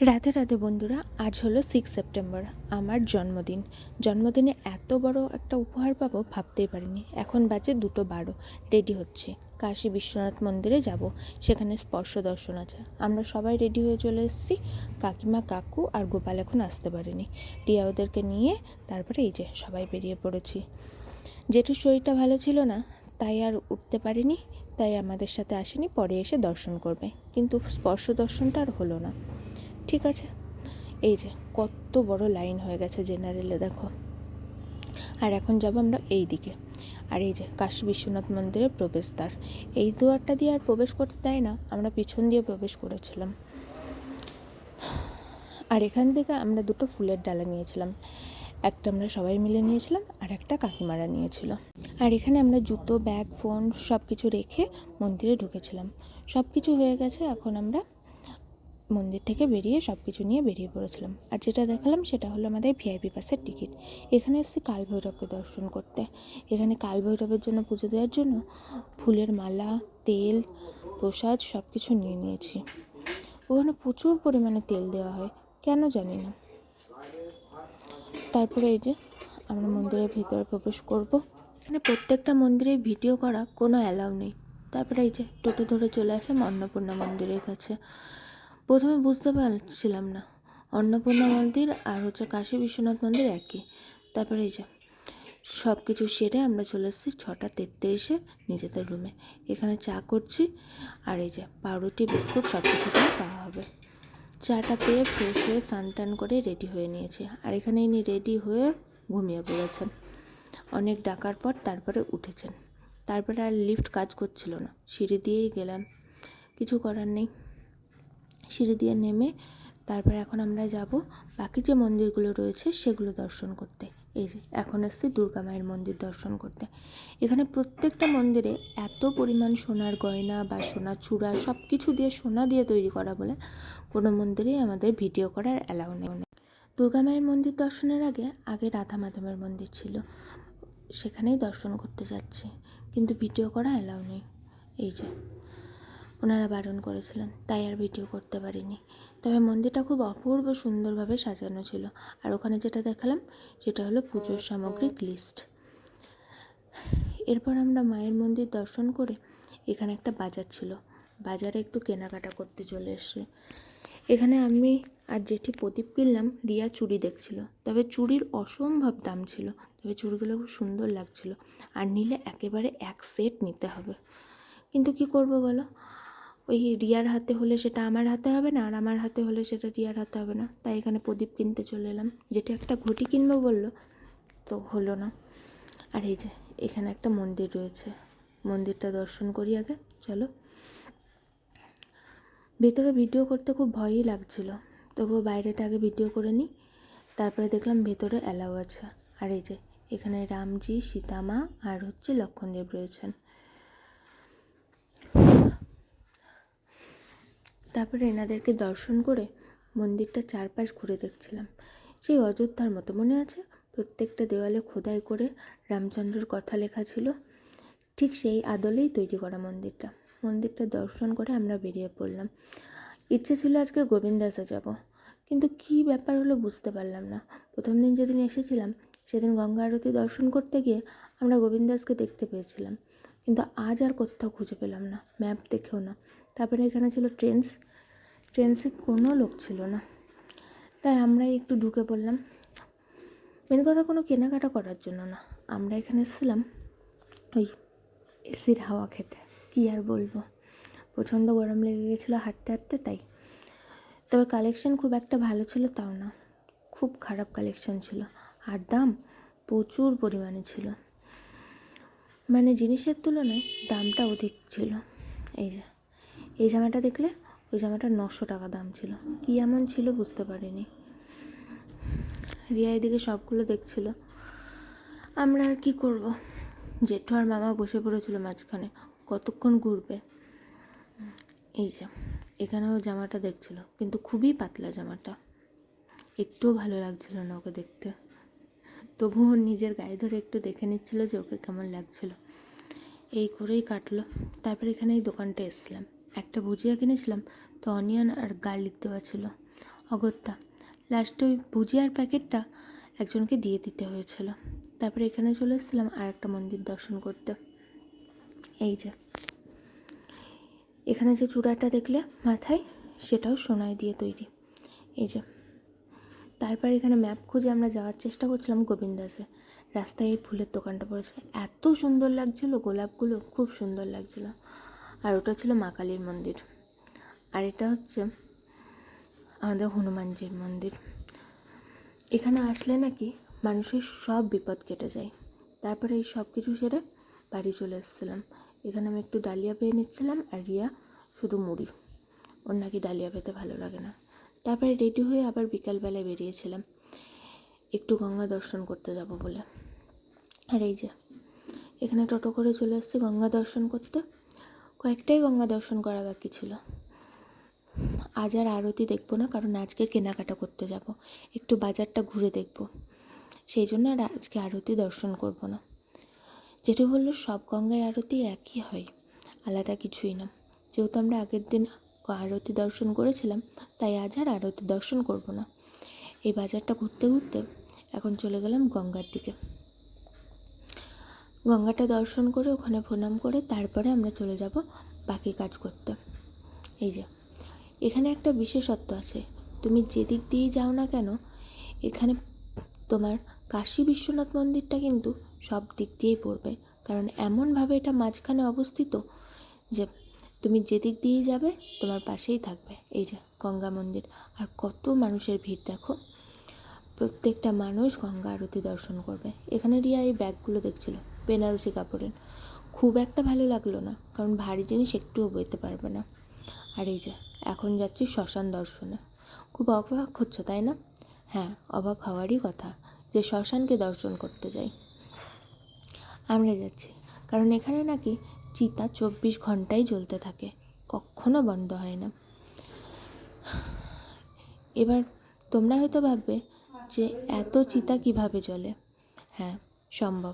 রাধে রাধে বন্ধুরা, আজ হলো সিক্স সেপ্টেম্বর আমার জন্মদিন। জন্মদিনে এত বড় একটা উপহার পাবো ভাবতেই পারিনি। এখন বাজে দুটো বারো রেডি হচ্ছে। কাশী বিশ্বনাথ মন্দিরে যাব, সেখানে স্পর্শ দর্শন আছে। আমরা সবাই রেডি হয়ে চলে এসেছি, কাকিমা, কাকু আর গোপাল এখন আসতে পারেনি। রিয়া ওদেরকে নিয়ে তারপরে এই যে সবাই বেরিয়ে পড়েছি। জেঠুর শরীরটা ভালো ছিল না, তাই আর উঠতে পারিনি, তাই আমাদের সাথে আসেনি, পরে এসে দর্শন করবে। কিন্তু স্পর্শ দর্শনটা আর হলো না। ঠিক আছে? এই যে, কত বড় লাইন হয়ে গেছে জেনারেলে দেখো। আর এখন যাব আমরা এই দিকে। আর এই যে, কাশী বিশ্বনাথ মন্দিরের প্রবেশদ্বার। এই দুয়ারটা দিয়ে আর প্রবেশ করতে দেয় না, আমরা পিছন দিয়ে প্রবেশ করেছিলাম। আর এখান থেকে আমরা দুটো ফুলের ডালা নিয়েছিলাম। একটা আমরা সবাই মিলে নিয়েছিলাম, আর একটা কাকিমারা নিয়েছিল। আর এখানে আমরা জুতো, ব্যাগ ফোন সব কিছু রেখে মন্দিরে ঢুকেছিলাম। সব কিছু হয়ে গেছে, এখন আমরা মন্দির থেকে বেরিয়ে সব কিছু নিয়ে বেরিয়ে পড়েছিলাম। আর যেটা দেখালাম সেটা হলো আমাদের ভিআইপি পাসের টিকিট। এখানে এসেছি কাল ভৈরবকে দর্শন করতে। এখানে কালভৈরবের জন্য পুজো দেওয়ার জন্য ফুলের মালা, তেল, প্রসাদ সব কিছু নিয়ে নিয়েছি। ওখানে প্রচুর পরিমাণে তেল দেওয়া হয়, কেন জানি না। তারপরে এই যে আমরা মন্দিরের ভিতরে প্রবেশ করব। এখানে প্রত্যেকটা মন্দিরে ভিডিও করা কোনো অ্যালাউ নেই। তারপরে এই যে টোটো ধরে চলে আসলাম অন্নপূর্ণা মন্দিরের কাছে। প্রথমে বুঝতে পারছিলাম না। অন্নপূর্ণা মন্দির আর হচ্ছে কাশী বিশ্বনাথ মন্দির একই। তারপরে এই যে সব কিছু সেরে আমরা চলে এসেছি ছটা তেত্রিশে নিজেদের রুমে এখানে চা করছি আর এই যে, পাউরুটি, বিস্কুট সব কিছু পাওয়া হবে। চাটা পেয়ে ফ্রেশ হয়ে স্নান টান করে রেডি হয়ে নিয়েছি। আর এখানে ইনি রেডি হয়ে ঘুমিয়ে পড়েছেন। অনেক ডাকার পর তারপরে উঠেছেন। তারপরে আর লিফট কাজ করছিল না। সিঁড়ি দিয়েই গেলাম। কিছু করার নেই। সিঁড়ি দিয়ে নেমে তারপরে এখন আমরা যাব বাকি যে মন্দিরগুলো রয়েছে সেগুলো দর্শন করতে। এই যে, এখন এসছি দুর্গা মায়ের মন্দির দর্শন করতে। এখানে প্রত্যেকটা মন্দিরে এত পরিমাণ সোনার গয়না বা সোনার চূড়া সব কিছু দিয়ে সোনা দিয়ে তৈরি করা বলে কোনো মন্দিরেই আমাদের ভিডিও করার অ্যালাউ নেই। দুর্গা মায়ের মন্দির দর্শনের আগে আগে রাধা মাধবের মন্দির ছিল। সেখানেই দর্শন করতে যাচ্ছি। কিন্তু ভিডিও করা অ্যালাউ নেই। এই যে ওনারা বারণ করেছিলেন, তাই আর ভিডিও করতে পারিনি। তবে মন্দিরটা খুব অপূর্ব সুন্দরভাবে সাজানো ছিল। আর ওখানে যেটা দেখালাম, সেটা হলো পুজোর সামগ্রিক লিস্ট এরপর আমরা মায়ের মন্দির দর্শন করে এখানে একটা বাজার ছিল। বাজারে একটু কেনাকাটা করতে চলে এসছে। এখানে আমি আর জেঠি প্রদীপ কিনলাম, রিয়া চুড়ি দেখছিল। তবে চুড়ির অসম্ভব দাম ছিল। তবে চুড়িগুলো খুব সুন্দর লাগছিল। আর নিলে একেবারে এক সেট নিতে হবে। কিন্তু কি করব বলো? ওই রিয়ার হাতে হলে সেটা আমার হাতে হবে না, আর আমার হাতে হলে সেটা রিয়ার হাতে হবে না। তাই এখানে প্রদীপ কিনতে চলে এলাম। যেটা একটা ঘটি কিনবো বলল, তো হলো না। আর এই যে, এখানে একটা মন্দির রয়েছে। মন্দিরটা দর্শন করি আগে, চলো। ভেতরে ভিডিও করতে খুব ভয়ই লাগছিল। তবুও বাইরেটা আগে ভিডিও করে নিই। তারপরে দেখলাম ভেতরে অ্যালাউ আছে। আর এই যে, এখানে রামজি, সীতামা, আর হচ্ছে লক্ষণদেব রয়েছেন। তারপরে এনাদেরকে দর্শন করে মন্দিরটা চারপাশ ঘুরে দেখছিলাম। সেই অযোধ্যার মতো মনে আছে? প্রত্যেকটা দেওয়ালে খোদাই করে রামচন্দ্রের কথা লেখা ছিল। ঠিক সেই আদলেই তৈরি করা মন্দিরটা। মন্দিরটা দর্শন করে আমরা বেরিয়ে পড়লাম। ইচ্ছে ছিল আজকে গোবিন্দাসে যাব। কিন্তু কী ব্যাপার হলো বুঝতে পারলাম না। প্রথম দিন যেদিন এসেছিলাম, সেদিন গঙ্গা আরতি দর্শন করতে গিয়ে আমরা গোবিন্দাসকে দেখতে পেয়েছিলাম। কিন্তু আজ আর কোথাও খুঁজে পেলাম না, ম্যাপ দেখেও না। তারপরে এখানে ছিল ট্রেন্স। ট্রেন্সে কোনো লোক ছিল না। তাই আমরাই একটু ঢুকে পড়লাম। মেন কথা কোনো কেনাকাটা করার জন্য না। আমরা এখানে এসেছিলাম ওই এসির হাওয়া খেতে। কী আর বলব? প্রচণ্ড গরম লেগে গেছিল হাঁটতে হাঁটতে, তাই। তবে কালেকশন খুব একটা ভালো ছিল তাও না। খুব খারাপ কালেকশন ছিল আর দাম প্রচুর পরিমাণে ছিল। মানে জিনিসের তুলনায় দামটা অধিক ছিল। এই যে, এই জামাটা দেখলে ওই জামাটা নশো টাকা দাম ছিল। কী এমন ছিল বুঝতে পারিনি। রিয়া এদিকে সবগুলো দেখছিল। আমরা আর কি করব? জেঠু আর মামা বসে পড়েছিল মাঝখানে। কতক্ষণ ঘুরবে? এই যে, এখানেও জামাটা দেখছিল, কিন্তু খুবই পাতলা জামাটা। একটুও ভালো লাগছিল না ওকে দেখতে। তবুও নিজের গায়ে ধরে একটু দেখে নিচ্ছিল যে ওকে কেমন লাগছিল। এই করেই কাটলো। তারপর এখানে এই দোকানটা এসছিলাম একটা ভুজিয়া কিনেছিলাম, তো অনিয়ন আর গার্লিক দেওয়া ছিল। অগত্যা লাস্টে ওই ভুজিয়ার প্যাকেটটা একজনকে দিয়ে দিতে হয়েছিল। তারপরে এখানে চলে এসেছিলাম আর একটা মন্দির দর্শন করতে। এই যে, এখানে যে চূড়াটা দেখলে মাথায়, সেটাও সোনায় দিয়ে তৈরি। এই যে, তারপর এখানে ম্যাপ খুঁজে আমরা যাওয়ার চেষ্টা করছিলাম গোবিন্দাসে। রাস্তায় এই ফুলের দোকানটা পড়েছে। এত সুন্দর লাগছিল, গোলাপগুলো খুব সুন্দর লাগছিল। আর ওটা ছিল মা কালীর মন্দির। আর এটা হচ্ছে আমাদের হনুমানজির মন্দির। এখানে আসলে নাকি মানুষের সব বিপদ কেটে যায়। তারপরে এই সব কিছু সেরে বাড়ি চলে এসেছিলাম। এখানে আমি একটু ডালিয়া পেয়ে নিচ্ছিলাম আর রিয়া শুধু মুড়ি। ওর নাকি ডালিয়া পেতে ভালো লাগে না। তারপরে রেডি হয়ে আবার বিকালবেলায় বেরিয়েছিলাম। একটু গঙ্গা দর্শন করতে যাব বলে। আর এই যে, এখানে টোটো করে চলে এসেছি গঙ্গা দর্শন করতে। কয়েকটাই গঙ্গা দর্শন করা বাকি ছিল। আজ আর আরতি দেখব না, কারণ আজকে কেনাকাটা করতে যাব। একটু বাজারটা ঘুরে দেখব। সেই জন্য আর আজকে আরতি দর্শন করব না। যেটা বলল, সব গঙ্গায় আরতি একই হয়, আলাদা কিছুই না। যেহেতু আমরা আগের দিন আরতি দর্শন করেছিলাম, তাই আজ আর আরতি দর্শন করব না। এই বাজারটা ঘুরতে ঘুরতে এখন চলে গেলাম গঙ্গার দিকে। গঙ্গাটা দর্শন করে ওখানে প্রণাম করে তারপরে আমরা চলে যাব বাকি কাজ করতে। এই যে, এখানে একটা বিশেষত্ব আছে। তুমি যেদিক দিয়েই যাও না কেন, এখানে তোমার কাশী বিশ্বনাথ মন্দিরটা কিন্তু সব দিক দিয়েই পড়বে। কারণ এমনভাবে এটা মাঝখানে অবস্থিত যে তুমি যেদিক দিয়েই যাবে তোমার পাশেই থাকবে। এই যে গঙ্গা মন্দির। আর কত মানুষের ভিড় দেখো। প্রত্যেকটা মানুষ গঙ্গা আরতি দর্শন করবে। এখানে রিয়া এই ব্যাগগুলো দেখছিল, বেনারসি কাপড়ের। খুব একটা ভালো লাগল না, কারণ ভারী জিনিস একটুও বইতে পারবে না। আর এই যে, এখন যাচ্ছি শ্মশান দর্শনে। খুব অবাক হচ্ছে, তাই না? হ্যাঁ অবাক হওয়ারই কথা যে শ্মশানকে দর্শন করতে যাই। আমরা যাচ্ছি, কারণ এখানে নাকি চিতা চব্বিশ ঘন্টাই জ্বলতে থাকে, কখনো বন্ধ হয় না। এবার তোমরা হয়তো ভাববে যে এত চিতা কীভাবে জ্বলে? হ্যাঁ সম্ভব।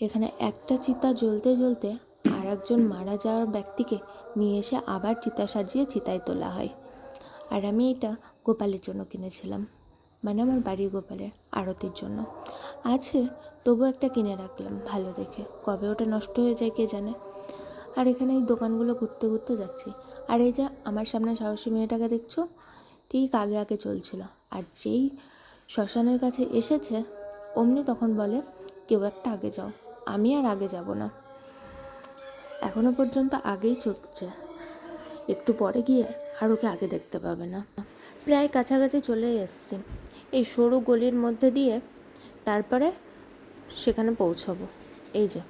এখানে একটা চিতা জ্বলতে জ্বলতে আর একজন মারা যাওয়ার ব্যক্তিকে নিয়ে এসে আবার চিতা সাজিয়ে চিতায় তোলা হয়। আর আমি এটা গোপালের জন্য কিনেছিলাম। মানে আমার বাড়ির গোপালের আরতির জন্য। আছে তবু একটা কিনে রাখলাম ভালো দেখে। কবে ওটা নষ্ট হয়ে যায় কে জানে? আর এখানে এই দোকানগুলো ঘুরতে ঘুরতে যাচ্ছি। আর এই যে আমার সামনে সাহসী মেয়েটাকে দেখছ? ঠিক আগে আগে চলছিল। আর যেই শ্মশানের কাছে এসেছে, অমনি তখন বলে, কেউ একটা আগে যাও। আমি আর আগে যাব না। এখনও পর্যন্ত আগেই ছুটছে একটু পরে গিয়ে আর ওকে আগে দেখতে পাবে না। প্রায় কাছাকাছি চলে এসছি। এই সরু গলির মধ্যে দিয়ে তারপরে সেখানে পৌঁছাবো। এই যে।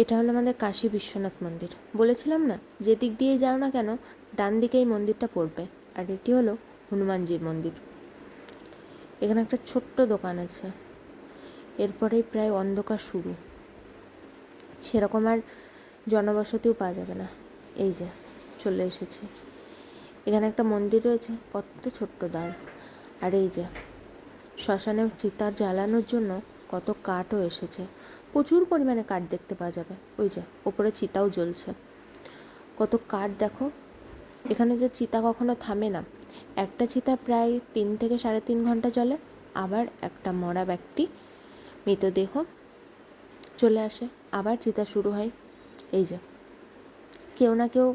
এটা হলো আমাদের কাশী বিশ্বনাথ মন্দির। বলেছিলাম না যে দিক দিয়ে যাও না কেন, ডান দিকে এই মন্দিরটা পড়বে, আর এটি হলো হনুমানজির মন্দির। এখানে একটা ছোট্ট দোকান আছে, এরপরেই প্রায় অন্ধকার শুরু। সেরকম আর জনবসতিও পাওয়া যাবে না। এই যে, চলে এসেছি। এখানে একটা মন্দির রয়েছে, কত ছোট্ট দ্বার আর এই যে শ্মশানে চিতার জ্বালানোর জন্য কত কাঠও এসেছে। প্রচুর পরিমাণে কাঠ দেখতে পাওয়া যাবে। ওই যে, ওপরে চিতাও জ্বলছে। কত কাঠ দেখো। এখানে যে চিতা কখনো থামে না। একটা চিতা প্রায় তিন থেকে সাড়ে তিন ঘণ্টা চলে আবার একটা মরা ব্যক্তি মৃতদেহ চলে আসে। আবার চিতা শুরু হয়। এই যে, কেউ না কেউ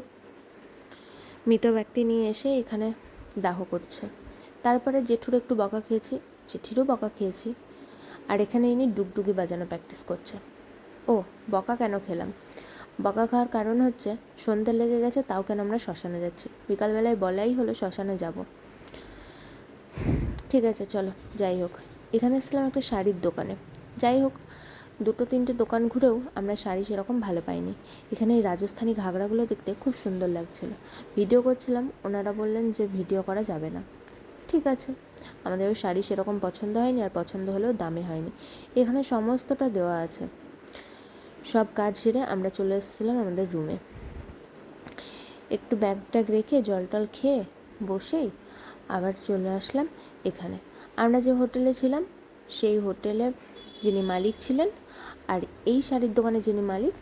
মৃত ব্যক্তি নিয়ে এসে এখানে দাহ করছে। তারপরে জেঠুর একটু বকা খেয়েছি, জেঠিরও বকা খেয়েছি। আর এখানে ইনি ডুগডুগি বাজানো প্র্যাকটিস করছে। ও, বকা কেন খেলাম? বকা খাওয়ার কারণ হচ্ছে, সন্ধ্যে লেগে গেছে, তাও কেন আমরা শ্মশানে যাচ্ছি? বিকালবেলায় বলাই হলো শ্মশানে যাব। ঠিক আছে, চলো, যাই হোক। এখানে এসেছিলাম একটা শাড়ির দোকানে। যাই হোক, দুটো তিনটে দোকান ঘুরেও আমরা শাড়ি সেরকম ভালো পাইনি। এখানে এই রাজস্থানি ঘাগরাগুলো দেখতে খুব সুন্দর লাগছিল। ভিডিও করছিলাম, ওনারা বললেন যে ভিডিও করা যাবে না। ঠিক আছে। আমাদের ওই শাড়ি সেরকম পছন্দ হয়নি আর পছন্দ হলেও দামে হয়নি। এখানে সমস্তটা দেওয়া আছে। সব কাজ সেরে আমরা চলে এসেছিলাম আমাদের রুমে একটু ব্যাগ ট্যাগ রেখে জল টল খেয়ে বসেই আবার চলে আসলাম এখানে। আমরা যে হোটেলে ছিলাম, সেই হোটেলের যিনি মালিক ছিলেন আর এই শাড়ির দোকানে যিনি মালিক,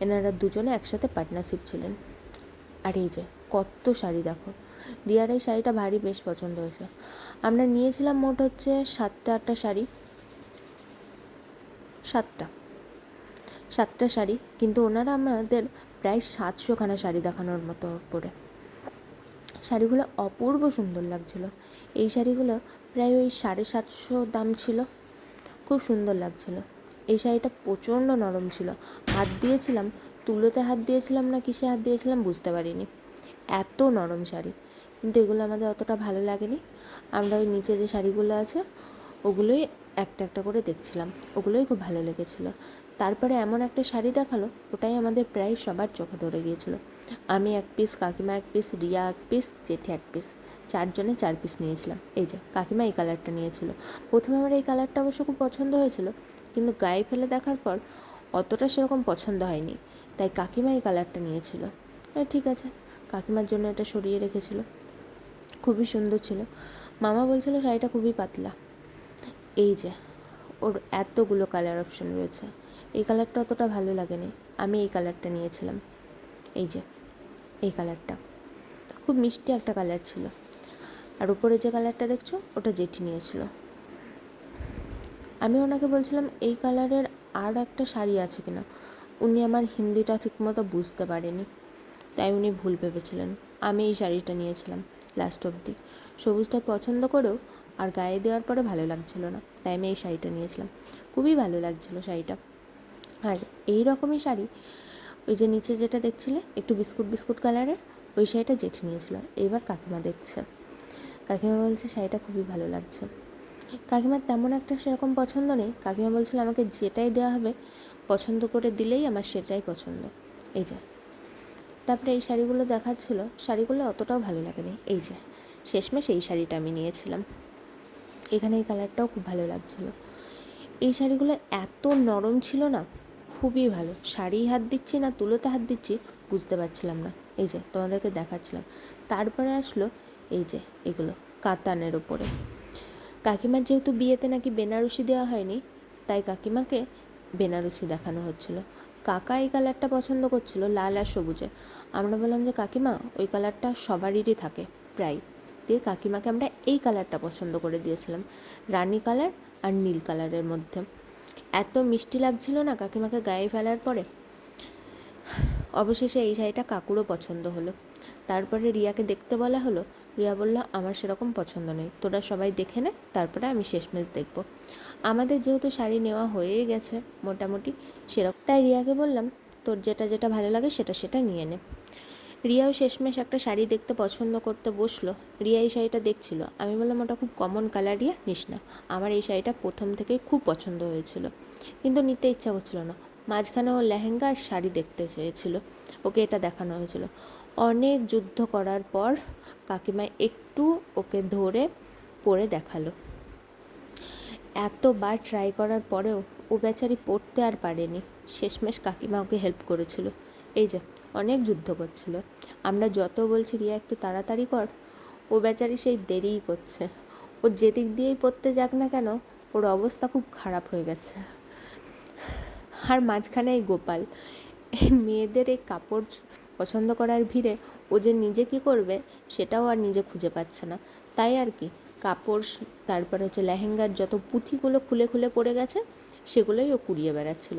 এনারা দুজনে একসাথে পার্টনারশিপ ছিলেন। আর এই যে, কত শাড়ি দেখো। রিয়ার এই শাড়িটা ভারী বেশ পছন্দ হয়েছে। আমরা নিয়েছিলাম মোট হচ্ছে সাতটা, আটটা শাড়ি। সাতটা। সাতটা শাড়ি, কিন্তু ওনারা আমাদের প্রায় সাতশোখানা শাড়ি দেখানোর মতো করে। শাড়িগুলো অপূর্ব সুন্দর লাগছিল। এই শাড়িগুলো প্রায় ওই সাড়ে সাতশো দাম ছিল। খুব সুন্দর লাগছিল। এই শাড়িটা প্রচণ্ড নরম ছিল। হাত দিয়েছিলাম, তুলোতে হাত দিয়েছিলাম না কিসে হাত দিয়েছিলাম বুঝতে পারিনি। এত নরম শাড়ি। কিন্তু এগুলো আমাদের অতটা ভালো লাগেনি। আমরা ওই নিচে যে শাড়িগুলো আছে, ওগুলোই একটা একটা করে দেখছিলাম। ওগুলোই খুব ভালো লেগেছিলো। তারপরে এমন একটা শাড়ি দেখাল, ওটাই আমাদের প্রায় সবার চোখে ধরে গিয়েছিল। আমি এক পিস কাকিমা এক পিস রিয়া এক পিস জেঠি এক পিস চারজনে চার পিস নিয়েছিলাম। এই যে, কাকিমা এই কালারটা নিয়েছিল। প্রথমে আমার এই কালারটা অবশ্য খুব পছন্দ হয়েছিল, কিন্তু গায়ে ফেলে দেখার পর অতটা সেরকম পছন্দ হয়নি। তাই কাকিমা এই কালারটা নিয়েছিল। ঠিক আছে। কাকিমার জন্য এটা সরিয়ে রেখেছিল। খুবই সুন্দর ছিল। মামা বলছিল, শাড়িটা খুবই পাতলা। এই যে, ওর এতগুলো কালার অপশন রয়েছে। এই কালারটা অতটা ভালো লাগেনি। আমি এই কালারটা নিয়েছিলাম। এই যে, এই কালারটা খুব মিষ্টি একটা কালার ছিল। আর উপরে যে কালারটা দেখছ, ওটা জেঠি নিয়েছিল। আমি ওনাকে বলছিলাম, এই কালারের আর একটা শাড়ি আছে কিনা? উনি আমার হিন্দিটা ঠিকমতো বুঝতে পারেনি। তাই উনি ভুল ভেবেছিলেন। আমি এই শাড়িটা নিয়েছিলাম। লাস্ট অবধি। সবুজটা পছন্দ করেও আর গায়ে দেওয়ার পরে ভালো লাগছিল না, তাই আমি এই শাড়িটা নিয়েছিলাম। খুবই ভালো লাগছিল শাড়িটা। আর এই রকমই শাড়ি, ওই যে নিচে যেটা দেখছিলে, একটু বিস্কুট বিস্কুট কালারের, ওই শাড়িটা জেঠি নিয়েছিল। এবার কাকিমা দেখছে। কাকিমা বলছে, শাড়িটা খুবই ভালো লাগছে। কাকিমার তেমন একটা সেরকম পছন্দ নেই। কাকিমা বলছিল, আমাকে যেটাই দেওয়া হবে, পছন্দ করে দিলেই আমার সেটাই পছন্দ। এই যে তারপরে এই শাড়িগুলো দেখাচ্ছিল, শাড়িগুলো অতটাও ভালো লাগেনি। এই যে, শেষমেশ এই শাড়িটা আমি নিয়েছিলাম। এখানে এই কালারটাও খুব ভালো লাগছিল। এই শাড়িগুলো এত নরম ছিল না, খুবই ভালো। শাড়ি হাত দিচ্ছি না, তুলোতে হাত দিচ্ছি, বুঝতে পারছিলাম না। এই যে, তোমাদেরকে দেখাচ্ছিলাম। তারপরে আসলো এই যে, এগুলো কাতানের ওপরে। কাকিমার যেহেতু বিয়েতে নাকি বেনারসি দেওয়া হয়নি, তাই কাকিমাকে বেনারসি দেখানো হচ্ছিল। কাকা এই কালারটা পছন্দ করছিল, লাল আর সবুজে। আমরা বললাম যে, কাকিমা, ওই কালারটা সবারই থাকে, প্রায়। দিয়ে কাকিমাকে আমরা এই কালারটা পছন্দ করে দিয়েছিলাম, রানি কালার আর নীল কালারের মধ্যে। এত মিষ্টি লাগছিল না কাকিমাকে গায়ে ফেলার পরে। অবশেষে এই শাড়িটা কাকুরও পছন্দ হলো। তারপরে রিয়াকে দেখতে বলা হলো, রিয়া বলল, আমার সেরকম পছন্দ নেই, তোরা সবাই দেখে নে, তারপরে আমি শেষমেশ দেখব। আমাদের যেহেতু শাড়ি নেওয়া হয়েই গেছে মোটামুটি সেরকম। তাই রিয়াকে বললাম, তোর যেটা যেটা ভালো লাগে সেটা সেটা নিয়ে নে। রিয়াও শেষমেশ একটা শাড়ি দেখতে পছন্দ করতে বসল। রিয়া এই শাড়িটা দেখছিল। আমি বললাম, ওটা খুব কমন কালার রিয়া, নিস না। আমার এই শাড়িটা প্রথম থেকেই খুব পছন্দ হয়েছিল। কিন্তু নিতে ইচ্ছা করছিল না। মাঝখানে ও লেহেঙ্গা আর শাড়ি দেখতে চেয়েছিল। ওকে এটা দেখানো হয়েছিল। অনেক যুদ্ধ করার পর কাকিমা একটু ওকে ধরে পরে দেখাল। এতবার ট্রাই করার পরেও ও বেচারি পড়তে আর পারেনি। শেষমেশ কাকিমা ওকে হেল্প করেছিল। এই যে, অনেক যুদ্ধ করছিল। আমরা যত বলছি, রিয়া, একটু তাড়াতাড়ি কর। ও বেচারি সেই দেরিই করছে। ও যেদিক দিয়েই পড়তে যাক না কেন, ওর অবস্থা খুব খারাপ হয়ে গেছে। আর মাঝখানে এই গোপাল মেয়েদের এই কাপড় পছন্দ করার ভিড়ে ও যে নিজে কী করবে, সেটাও আর নিজে খুঁজে পাচ্ছে না। তাই আর কি কাপড়, তারপর হচ্ছে লেহেঙ্গার যত পুঁথিগুলো খুলে খুলে পড়ে গেছে, সেগুলোই ও কুড়িয়ে বেড়াচ্ছিল।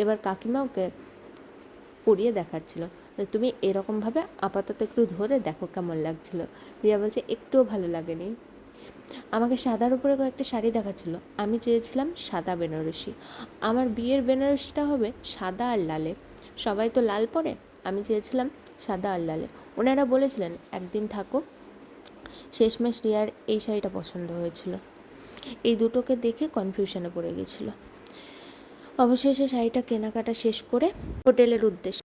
এবার কাকিমা ওকে পরিয়ে দেখাচ্ছিল তুমি এরকমভাবে আপাতত একটু ধরে দেখো কেমন লাগছিল। রিয়া বলছে, একটুও ভালো লাগেনি। আমাকে সাদার উপরে কয়েকটা শাড়ি দেখাচ্ছিল। আমি চেয়েছিলাম সাদা বেনারসি। আমার বিয়ের বেনারসিটা হবে সাদা আর লালে। সবাই তো লাল পরে, আমি চেয়েছিলাম সাদা আর লালে। ওনারা বলেছিলেন, একদিন থাকো শেষমেশ রিয়ার এই শাড়িটা পছন্দ হয়েছিল। এই দুটোকে দেখে কনফিউশনে পড়ে গেছিল। অবশেষে শাড়িটা কেনাকাটা শেষ করে হোটেলের উদ্দেশ্যে